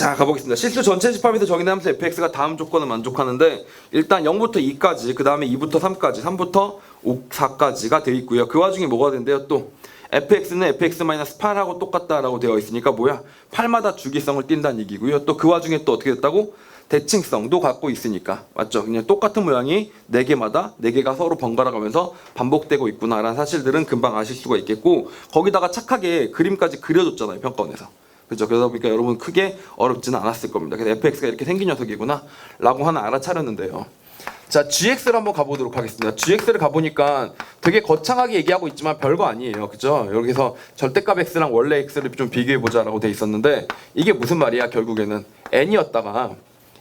자 가보겠습니다. 실수 전체 집합에서 정의된 함수 fx가 다음 조건을 만족하는데 일단 0부터 2까지 그 다음에 2부터 3까지 3부터 5, 4까지가 되어 있고요. 그 와중에 뭐가 된대요? 또 fx는 fx-8하고 똑같다라고 되어 있으니까 뭐야? 8마다 주기성을 띈다는 얘기고요. 또 그 와중에 또 어떻게 됐다고? 대칭성도 갖고 있으니까 맞죠? 그냥 똑같은 모양이 네 개마다 네 개가 서로 번갈아 가면서 반복되고 있구나라는 사실들은 금방 아실 수가 있겠고 거기다가 착하게 그림까지 그려줬잖아요 평가원에서 그죠? 그러다 보니까 여러분 크게 어렵지는 않았을 겁니다. 그래서 fx가 이렇게 생긴 녀석이구나 라고 하나 알아차렸는데요. 자, GX를 한번 가보도록 하겠습니다. GX를 가보니까 되게 거창하게 얘기하고 있지만 별거 아니에요. 그죠? 여기서 절대값 X랑 원래 X를 좀 비교해보자라고 돼 있었는데 이게 무슨 말이야, 결국에는. N이었다가,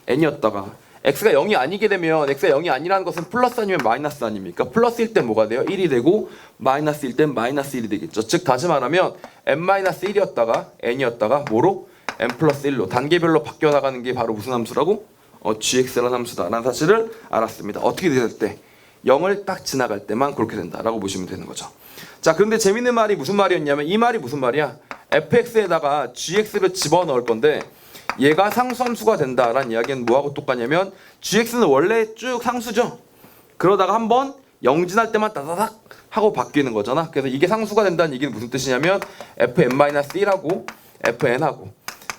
N이었다가, X가 0이 아니게 되면 X가 0이 아니라는 것은 플러스 아니면 마이너스 아닙니까? 플러스일 땐 뭐가 돼요? 1이 되고 마이너스일 땐 마이너스 1이 되겠죠. 즉 다시 말하면 n-1이었다가 n이었다가 뭐로? n 플러스 1로 단계별로 바뀌어 나가는 게 바로 무슨 함수라고? 어, gx라는 함수다라는 사실을 알았습니다. 어떻게 될 때? 0을 딱 지나갈 때만 그렇게 된다라고 보시면 되는 거죠. 자, 그런데 재밌는 말이 무슨 말이었냐면 이 말이 무슨 말이야? fx에다가 gx를 집어넣을 건데 얘가 상수함수가 된다라는 이야기는 뭐하고 똑같냐면 gx는 원래 쭉 상수죠. 그러다가 한번 영진할 때만 따다닥 하고 바뀌는 거잖아. 그래서 이게 상수가 된다는 얘기는 무슨 뜻이냐면 fn-1하고 fn하고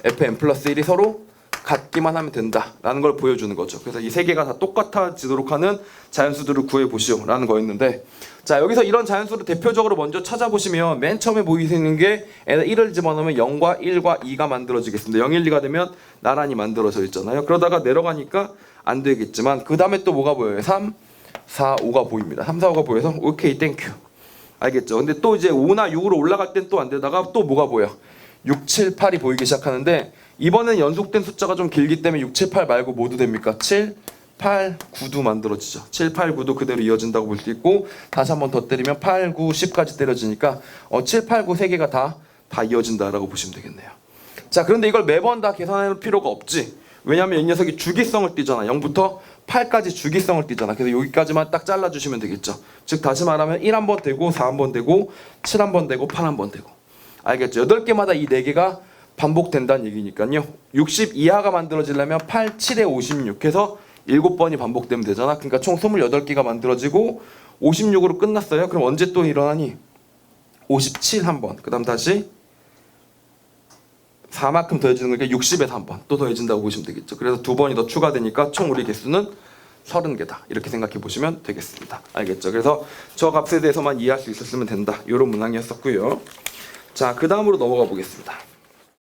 fn 플러스 1이 서로 같기만 하면 된다라는 걸 보여주는 거죠. 그래서 이 세 개가 다 똑같아지도록 하는 자연수들을 구해 보시오라는 거였는데 자 여기서 이런 자연수를 대표적으로 먼저 찾아보시면 맨 처음에 보이시는 게 1을 집어넣으면 0과 1과 2가 만들어지겠습니다. 0, 1, 2가 되면 나란히 만들어져 있잖아요. 그러다가 내려가니까 안 되겠지만 그 다음에 또 뭐가 보여요? 3, 4, 5가 보입니다. 3, 4, 5가 보여서 오케이 땡큐 알겠죠? 근데 또 이제 5나 6으로 올라갈 땐 또 안 되다가 또 뭐가 보여? 6, 7, 8이 보이기 시작하는데 이번엔 연속된 숫자가 좀 길기 때문에 6, 7, 8 말고 모두 됩니까? 7, 8, 9도 만들어지죠. 7, 8, 9도 그대로 이어진다고 볼 수 있고 다시 한 번 더 때리면 8, 9, 10까지 때려지니까 어, 7, 8, 9 세 개가 다, 다 이어진다라고 보시면 되겠네요. 자 그런데 이걸 매번 다 계산할 필요가 없지. 왜냐하면 이 녀석이 주기성을 띠잖아. 0부터 8까지 주기성을 띠잖아. 그래서 여기까지만 딱 잘라주시면 되겠죠. 즉 다시 말하면 1 한 번 되고 4 한 번 되고 7 한 번 되고 8 한 번 되고 알겠죠? 8개마다 이 4개가 반복된다는 얘기니까요. 60 이하가 만들어지려면 8, 7에 56 해서 7번이 반복되면 되잖아. 그러니까 총 28개가 만들어지고 56으로 끝났어요. 그럼 언제 또 일어나니? 57 한 번. 그 다음 다시 4만큼 더해지는 거니까 60에서 한번 또 더해진다고 보시면 되겠죠. 그래서 두 번이 더 추가되니까 총 우리 개수는 30개다. 이렇게 생각해 보시면 되겠습니다. 알겠죠? 그래서 저 값에 대해서만 이해할 수 있었으면 된다. 이런 문항이었었고요. 자, 그 다음으로 넘어가 보겠습니다.